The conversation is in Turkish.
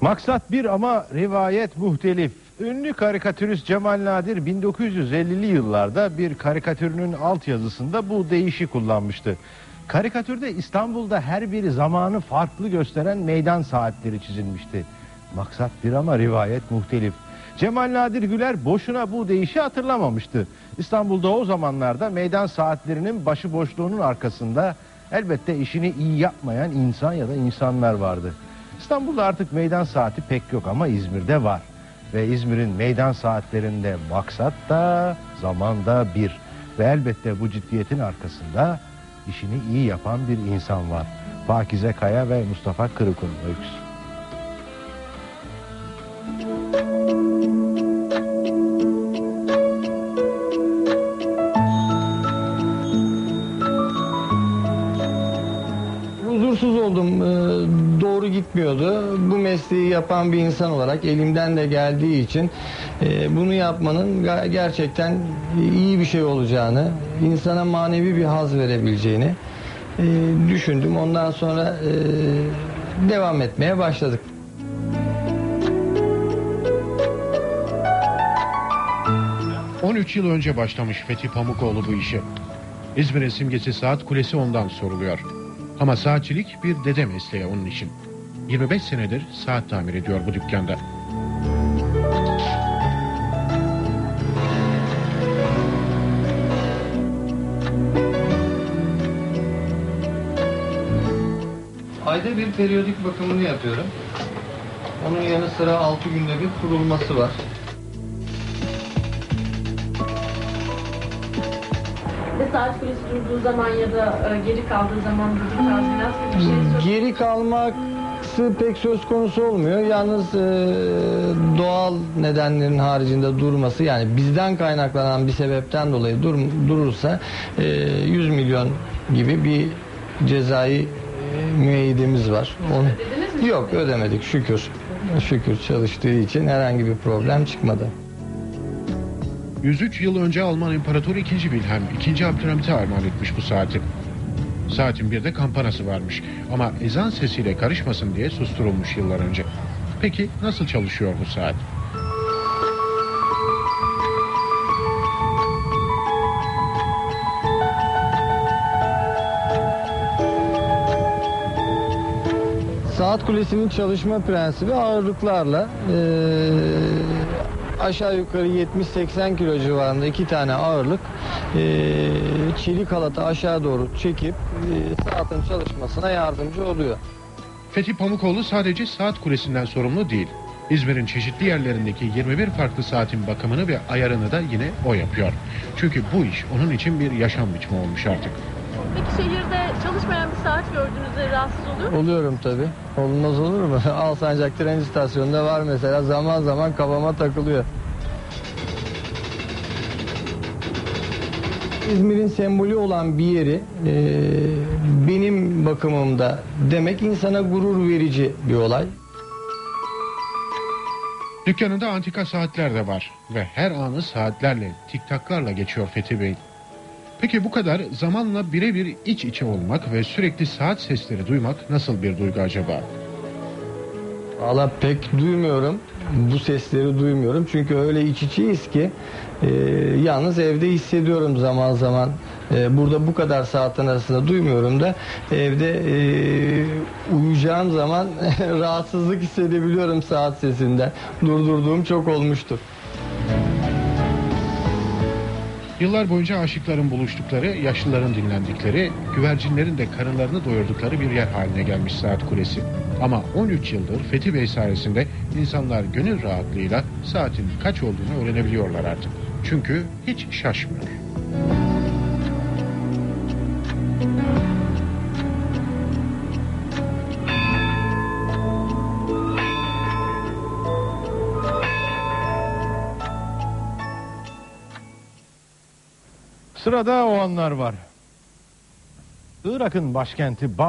Maksat bir ama rivayet muhtelif. Ünlü karikatürist Cemal Nadir 1950'li yıllarda bir karikatürünün altyazısında bu deyişi kullanmıştı. Karikatürde İstanbul'da her biri zamanı farklı gösteren meydan saatleri çizilmişti. Maksat bir ama rivayet muhtelif. Cemal Nadir Güler boşuna bu deyişi hatırlamamıştı. İstanbul'da o zamanlarda meydan saatlerinin başıboşluğunun arkasında elbette işini iyi yapmayan insan ya da insanlar vardı. İstanbul'da artık meydan saati pek yok ama İzmir'de var. Ve İzmir'in meydan saatlerinde maksat da zaman da bir. Ve elbette bu ciddiyetin arkasında işini iyi yapan bir insan var. Pakize Kaya ve Mustafa Kırık'ın öyküsü. Huzursuz oldum. Ee, Doğru gitmiyordu. Bu mesleği yapan bir insan olarak elimden de geldiği için e, bunu yapmanın gerçekten iyi bir şey olacağını, insana manevi bir haz verebileceğini e, düşündüm. Ondan sonra e, devam etmeye başladık. Hı. 13 yıl önce başlamış Fethi Pamukoğlu bu işi. İzmir'in simgesi Saat Kulesi ondan soruluyor. Ama saatçilik bir dede mesleği onun için. 25 senedir saat tamir ediyor bu dükkanda. Ayda bir periyodik bakımını yapıyorum. Onun yanı sıra 6 günde bir kurulması var. Ve saat kulesi durduğu zaman ya da e, geri kaldığı zaman durduğu tazminat gibi bir şey söz Geri kalması pek söz konusu olmuyor. Yalnız e, doğal nedenlerin haricinde durması yani bizden kaynaklanan bir sebepten dolayı dur, durursa e, 100 milyon gibi bir cezai e, müeyyidemiz var. Onu, Ödediniz mi? yok ödemedik şükür. Şükür çalıştığı için herhangi bir problem çıkmadı. 103 yıl önce Alman İmparatoru 2. Wilhelm 2. Abdülhamit'e armağan etmiş bu saati. Saatin bir de kampanası varmış ama ezan sesiyle karışmasın diye susturulmuş yıllar önce. Peki nasıl çalışıyor bu saat? Saat kulesinin çalışma prensibi ağırlıklarla eee, aşağı yukarı 70-80 kilo civarında iki tane ağırlık eee, çelik halatı aşağı doğru çekip eee, saatin çalışmasına yardımcı oluyor. Fethi Pamukoğlu sadece saat kulesinden sorumlu değil. İzmir'in çeşitli yerlerindeki 21 farklı saatin bakımını ve ayarını da yine o yapıyor. Çünkü bu iş onun için bir yaşam biçimi olmuş artık. Peki şehirde çalışmayan bir saat gördüğünüzde rahatsız oluyor musunuz? Oluyorum tabi. Olmaz olur mu? Alsancak tren istasyonunda var mesela zaman zaman kafama takılıyor. İzmir'in sembolü olan bir yeri e, benim bakımımda demek insana gurur verici bir olay. Dükkanında antika saatler de var ve her anı saatlerle, tiktaklarla geçiyor Fethi Bey. Peki bu kadar zamanla birebir iç içe olmak ve sürekli saat sesleri duymak nasıl bir duygu acaba? Valla pek duymuyorum. Bu sesleri duymuyorum. Çünkü öyle iç içeyiz ki e, yalnız evde hissediyorum zaman zaman. E, burada bu kadar saatin arasında duymuyorum da evde e, uyuyacağım zaman rahatsızlık hissedebiliyorum saat sesinden. Durdurduğum çok olmuştur. Yıllar boyunca aşıkların buluştukları, yaşlıların dinlendikleri, güvercinlerin de karınlarını doyurdukları bir yer haline gelmiş Saat Kulesi. Ama 13 yıldır Fethi Bey sayesinde insanlar gönül rahatlığıyla saatin kaç olduğunu öğrenebiliyorlar artık. Çünkü hiç şaşmıyor. Sırada o anlar var. Irak'ın başkenti Bağdat